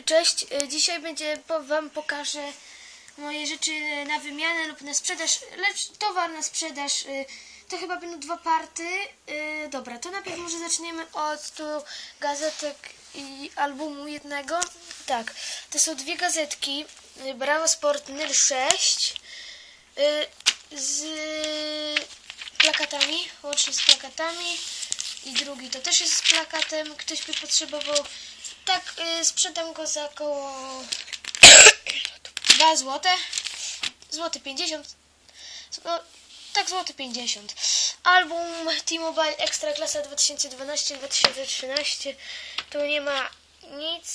Cześć, y, dzisiaj będzie Wam pokażę moje rzeczy na wymianę lub na sprzedaż, lecz towar na sprzedaż. y, To chyba będą dwa party. Y, Dobra, to najpierw może zaczniemy od tu gazetek i albumu jednego. Tak, to są dwie gazetki. Bravo Sport NYR 6 y, z plakatami, łącznie z plakatami. I drugi to też jest z plakatem. Ktoś by potrzebował. Tak, y, sprzedam go za około 2 złote. Złoty 50. No, tak, złoty 50. Album T-Mobile Extra Klasa 2012-2013. Tu nie ma nic.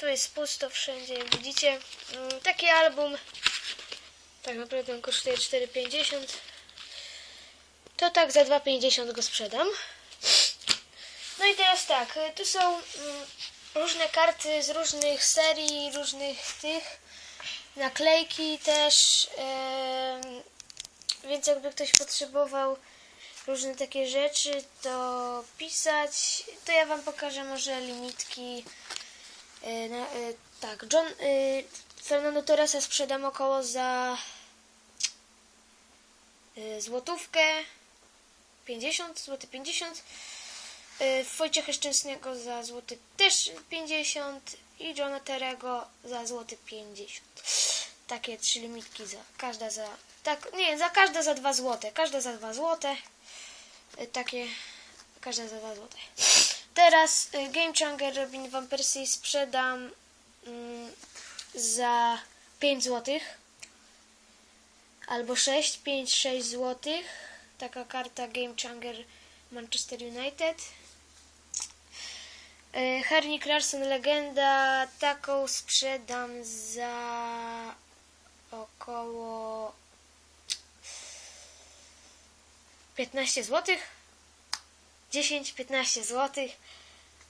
Tu jest pusto wszędzie, jak widzicie. Mm, Taki album. Tak naprawdę on kosztuje 4,50. To tak za 2,50 go sprzedam. No i teraz tak, y, tu są mm, różne karty z różnych serii, różnych tych, naklejki też, więc jakby ktoś potrzebował różne takie rzeczy, to pisać, to ja Wam pokażę może limitki. Na, y, tak, John, y, Fernando Torresa sprzedam około za złotówkę, 50, złoty 50. Y, Wojciecha Szczęsnego za złoty też 50 i Johna Terego za złoty 50. Takie trzy limitki za każda za tak nie, za każda za 2 złote, każda za 2 złote. Y, Takie każda za 2 złote. Teraz y, Game Changer Robin Van Persie sprzedam mm, za 5 złotych albo 6, 5, 6 złotych. Taka karta Game Changer Manchester United. E, Hernik Larsson Legenda. Taką sprzedam za około 15 zł. 10-15 zł.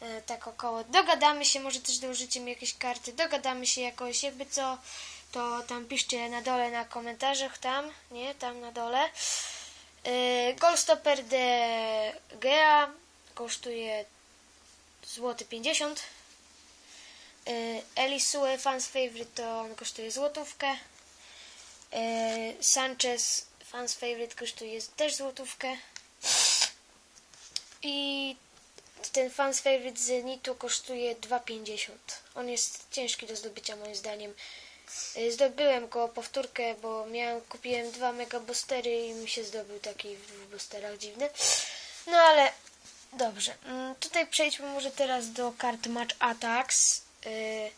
E, Tak około. Dogadamy się, może też dołożycie mi jakieś karty. Dogadamy się jakoś, jakby co, to tam piszcie na dole na komentarzach tam, nie, tam na dole. Yy, Goldstopper de Gea kosztuje złoty 50. Yy, Elisue Fans Favorite to on kosztuje złotówkę. Yy, Sanchez Fans Favorite kosztuje też złotówkę. I ten Fans Favorite Zenitu kosztuje 2,50. On jest ciężki do zdobycia moim zdaniem. Y, Zdobyłem go powtórkę, bo miałem, kupiłem dwa megabostery i mi się zdobył taki w dwóch bosterach dziwny. No ale dobrze. Mm, Tutaj przejdźmy może teraz do kart Match Attacks. Y,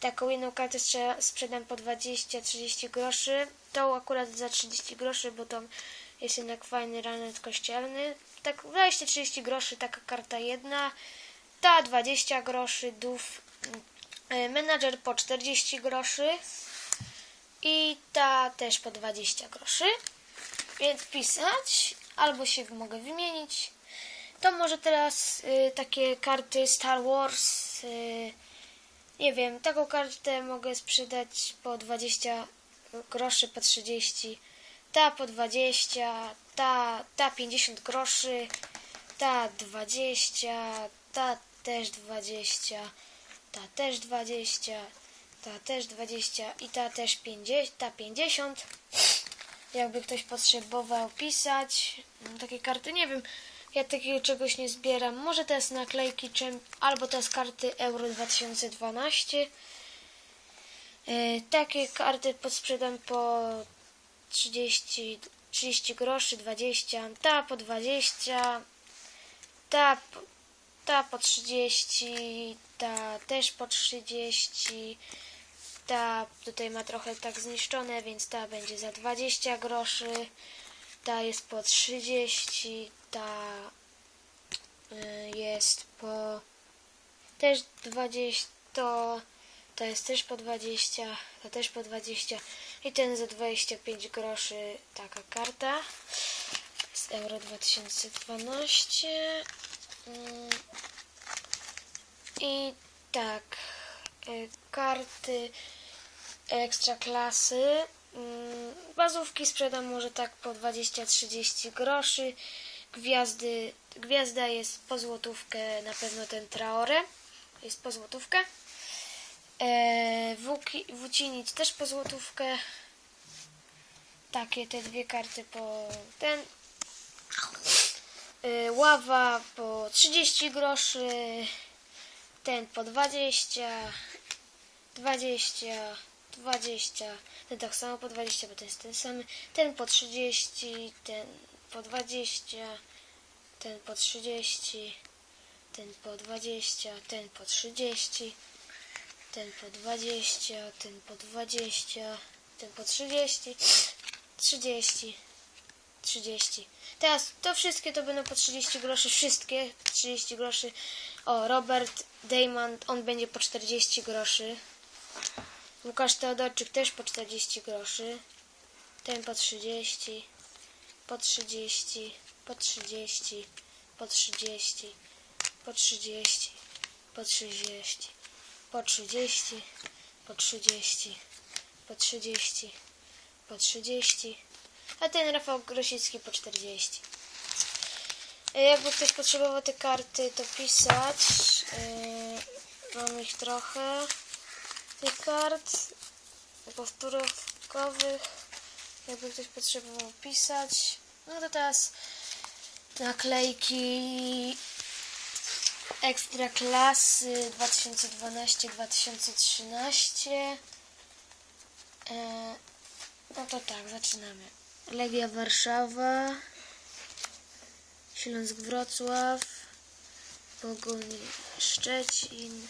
Taką jedną kartę sprzedam po 20-30 groszy. Tą akurat za 30 groszy, bo to jest jednak fajny ranet kościelny. Tak 20-30 groszy taka karta jedna. Ta 20 groszy, dów E, Menadżer po 40 groszy i ta też po 20 groszy. Więc pisać albo się mogę wymienić. To może teraz y, takie karty Star Wars. Y, nie wiem, taką kartę mogę sprzedać po 20 groszy, po 30. Ta po 20, ta, ta 50 groszy, ta 20, ta też 20 ta też 20, ta też 20 i ta też 50, ta 50. Jakby ktoś potrzebował pisać takie karty, nie wiem, ja takiego czegoś nie zbieram. Może jest naklejki, czym, albo jest karty Euro 2012. Yy, takie karty podsprzedam po 30, 30 groszy, 20, ta po 20, ta ta po 30, ta też po 30, ta tutaj ma trochę tak zniszczone, więc ta będzie za 20 groszy, ta jest po 30, ta y, jest po też 20, to to jest też po 20, to też po 20 i ten za 25 groszy taka karta z Euro 2012. Mm. I tak, y, karty ekstra klasy. Mm, Bazówki sprzedam może tak po 20-30 groszy. Gwiazdy, gwiazda jest po złotówkę, na pewno ten Traore jest po złotówkę. E, Wuki, też po złotówkę. Takie te dwie karty po ten. E, Ława po 30 groszy. Ten po 20. 20. 20. Ten tak samo po 20, bo to jest ten sam. Ten po 30. Ten po 20. Ten po 30. Ten po 20. Ten po 30 ten po 20, ten po 20, ten po 30, 30, 30. Teraz to wszystkie to będą po 30 groszy, wszystkie 30 groszy. O, Robert Damon, on będzie po 40 groszy. Łukasz Teodorczyk też po 40 groszy. Ten po 30, po 30, po 30, po 30, po 30, po 30 po 30, po 30, po 30, po 30, a ten Rafał Grosicki po 40. E, Jakby ktoś potrzebował te karty, to pisać. Yy, mam ich trochę. Tych kart powtórkowych. Jakby ktoś potrzebował pisać. No to teraz naklejki Ekstra klasy 2012-2013. E, no to tak, zaczynamy. Legia Warszawa, Śląsk Wrocław, Pogoń Szczecin,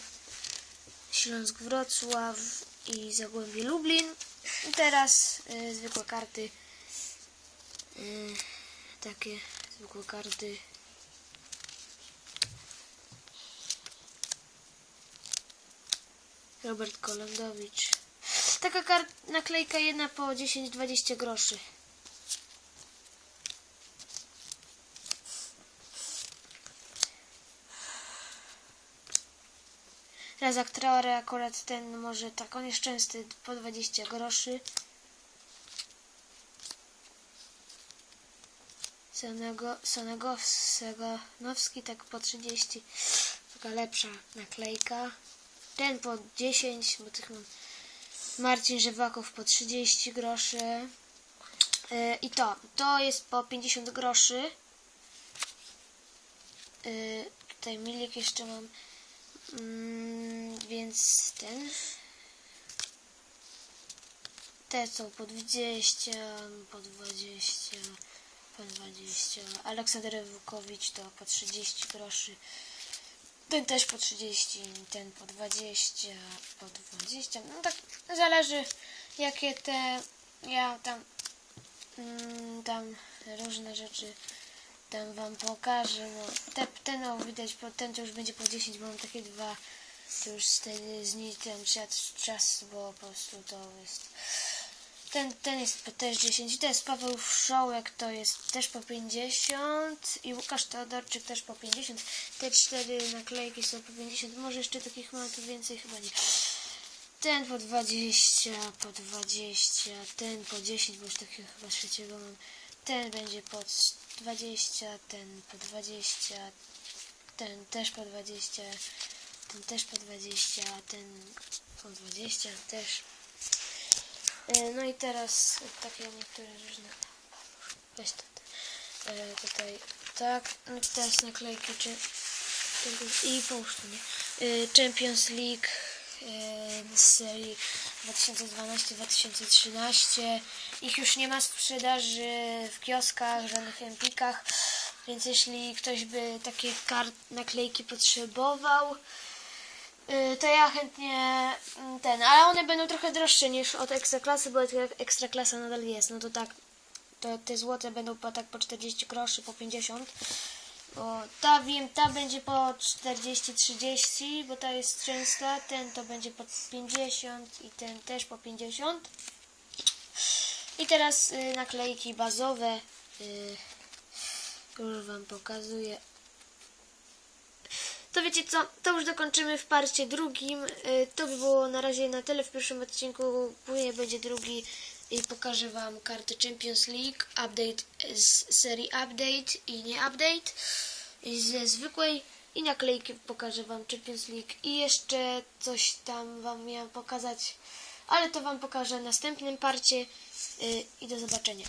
Śląsk Wrocław i Zagłębie Lublin. Teraz y, zwykłe karty. Y, takie zwykłe karty Robert Kolendowicz. Taka naklejka jedna po 10-20 groszy. Razak Traore akurat ten może tak, on jest częsty po 20 groszy. Sonego, Seganowski tak po 30. Taka lepsza naklejka. Ten po 10, bo tych mam. Marcin Żywaków po 30 groszy. Yy, I to, to jest po 50 groszy. Yy, tutaj milik jeszcze mam. Mm, więc ten. Te są po 20, po 20, po 20. Aleksander Wukowicz to po 30 groszy. Ten też po 30, ten po 20, po 20. No tak zależy jakie te ja tam mm, tam różne rzeczy tam wam pokażę. No, te, ten no, widać, po, ten to już będzie po 10, bo mam takie dwa to już z, tej, z nich tam czas, czas, bo po prostu to jest ten, ten jest też 10, to jest Paweł Wszołek, to jest też po 50 i Łukasz Teodorczyk też po 50. Te cztery naklejki są po 50, może jeszcze takich mam tu więcej, chyba nie. Ten po 20, po 20, ten po 10, bo już takiego chyba trzeciego mam. Ten będzie po 20, ten po 20, ten też po 20, ten też po 20, ten po 20 też. E, No i teraz takie niektóre różne. Weź to. E, tutaj tak. No teraz naklejki czy i tu, nie? E, Champions League z serii 2012-2013. Ich już nie ma sprzedaży w kioskach, żadnych empikach. Więc jeśli ktoś by takie kart, naklejki potrzebował, Y, to ja chętnie mm, ten, ale one będą trochę droższe niż od ekstraklasy, bo ek- ekstraklasa nadal jest. No to tak, to te złote będą po, tak po 40 groszy, po 50. Bo ta wiem, ta będzie po 40-30, bo ta jest częsta. Ten to będzie po 50 i ten też po 50. I teraz y, naklejki bazowe. Y, już wam pokazuję. To wiecie co, to już dokończymy w parcie drugim. Y, To by było na razie na tyle w pierwszym odcinku. Później będzie drugi i pokażę Wam karty Champions League, update z serii update i nie update. I ze zwykłej i naklejki pokażę Wam Champions League i jeszcze coś tam Wam miałam pokazać, ale to Wam pokażę w następnym parcie y, i do zobaczenia.